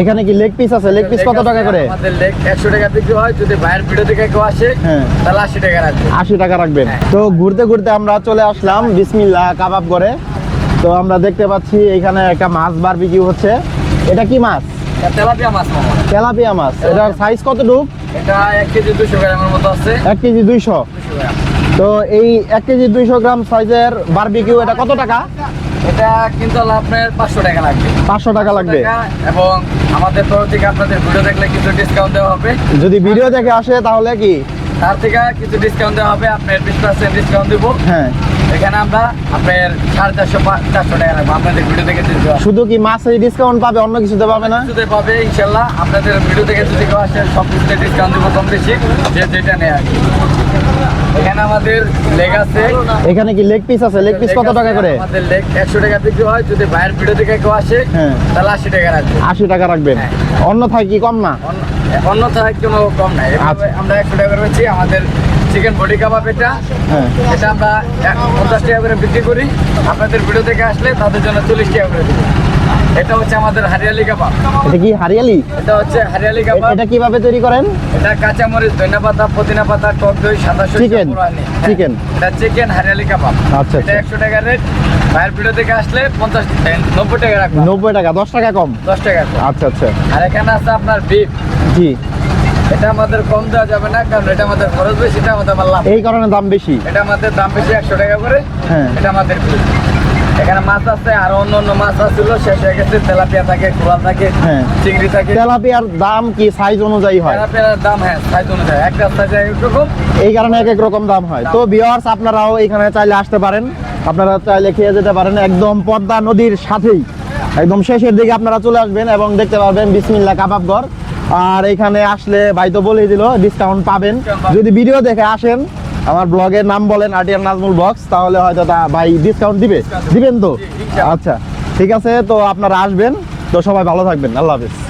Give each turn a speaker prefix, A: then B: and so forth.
A: এখানে কি leg piece আছে? লেগ পিস কত টাকা করে?
B: আমাদের লেগ একশো টাকা বিক্রি হয় যদি বাইরের ভিডিও থেকে কেউ আসে
A: হ্যাঁ।
B: তাহলে আশি টাকা রাখবে।
A: আশি টাকা রাখবেন। তো ঘুরতে ঘুরতে আমরা চলে আসলাম বিসমিল্লা কাবাব করে তো আমরা দেখতে পাচ্ছি এখানে একটা মাছ বারবিকিউ হচ্ছে। এটা কি মাছ?
B: তেলাপিয়া মাছ মামা।
A: তেলাপিয়া মাছ। এটার সাইজ কতটুক?
B: এটা এক কেজি দুশো গ্রামের মতো আছে।
A: এক কেজি দুইশো।
B: দুশো গ্রাম।
A: তো এই এক কেজি দুইশো গ্রাম সাইজের বারবিকিউ এটা কত টাকা?
B: এটা কিন্তু আপনার পাঁচশো টাকা লাগবে।
A: পাঁচশো টাকা লাগবে।
B: এবং আমাদের তরফ থেকে আপনাদের ভিডিও দেখলে কিছু ডিসকাউন্ট দেওয়া হবে।
A: যদি ভিডিও দেখে আসে তাহলে কি?
B: তার থেকে কিছু ডিসকাউন্ট দেওয়া হবে আপনার বিশ পার্সেন্ট ডিসকাউন্ট দেবো।
A: হ্যাঁ।
B: এখানে আমরা আপনার সাড়ে চারশো চারশো টাকা রাখব আপনাদের ভিডিও থেকে
A: শুধু কি মাছে ডিসকাউন্ট পাবে অন্য কিছুতে পাবে না?
B: কিছুতে পাবে ইনশাল্লাহ। আপনাদের ভিডিও থেকে যদি কেউ আসে সব কিছুতে ডিসকাউন্ট দেবো কম বেশি যে যেটা নেয় আর কি। এখানে আমাদের লেগ আছে।
A: এখানে কি লেগ পিস আছে? লেগ পিস কত টাকা করে?
B: আমাদের লেগ একশো টাকা বিক্রি হয়। যদি বাইরের ভিডিও থেকে কেউ আসে
A: হ্যাঁ।
B: তাহলে আশি টাকা রাখবে।
A: আশি টাকা রাখবেন?
B: অন্য
A: অন্যথায় কি কম না?
B: অন্য- অন্যথায় কোনো কম নাই।
A: আচ্ছা।
B: আমরা একশো টাকা করে আমাদের চিকেন বডি কাবাব এটা।
A: হ্যাঁ।
B: এটা আমরা পঞ্চাশ টাকা করে বিক্রি করি। আপনাদের ভিডিও থেকে আসলে তাদের জন্য চল্লিশ টাকা করে দিই এটা হচ্ছে আমাদের হারিয়ালি কাবাব
A: এটা কি হারিয়ালি?
B: এটা হচ্ছে হারিয়ালি কাবাব
A: এটা কীভাবে তৈরি করেন?
B: এটা কাঁচামরিচ ধনিয়া পাতা পুদিনা পাতা টক দই সাদা সরিষা
A: Chicken,
B: পুরানি। হ্যাঁ, এটা চিকেন হারিয়ালি কাবাব
A: আচ্ছা,
B: এটা
A: আচ্ছা।
B: একশো টাকা রেট বাইরের ভিডিও থেকে আসলে পঞ্চাশ নব্বই টাকা রাখব।
A: নব্বই টাকা দশ টাকা কম।
B: দশ টাকা করে।
A: আচ্ছা আচ্ছা।
B: আর এখানে আছে আপনার বিফ
A: জি।
B: এটা আমাদের কম দেওয়া যাবে না কারণ এটা আমাদের খরচ বেশি এটা আমাদের আবার লাভ।
A: এই কারণে দাম বেশি?
B: এটা আমাদের দাম বেশি একশো টাকা করে।
A: হ্যাঁ।
B: এটা আমাদের এখানে মাছ আছে আর অন্য অন্য মাছ আছিল শেষ হয়ে গেছে তেলাপিয়া থাকে কোরাল থাকে
A: হ্যাঁ।
B: চিংড়ি থাকে।
A: তেলাপিয়ার দাম কি সাইজ অনুযায়ী হয়?
B: তেলাপিয়ার দাম হ্যাঁ সাইজ অনুযায়ী। একটা সাইজ একরকম
A: এই কারণে এক এক রকম দাম হয়। তো ভিওয়ার্স আপনারাও এখানে চাইলে আসতে পারেন। আপনারা চাইলে খেয়ে যেতে পারেন একদম পদ্মা নদীর সাথেই। একদম শেষের দিকে আপনারা চলে আসবেন এবং দেখতে পারবেন বিসমিল্লা কাবাবঘর। আর এখানে আসলে ভাই তো বলে দিল ডিসকাউন্ট পাবেন। যদি ভিডিও দেখে আসেন আমার ব্লগের নাম বলেন আটিয়ার নাজমুল বক্স তাহলে হয়তো তা ভাই ডিসকাউন্ট দিবে। দিবেন তো? আচ্ছা ঠিক আছে তো আপনারা আসবেন। তো সবাই ভালো থাকবেন। আল্লাহ হাফিজ।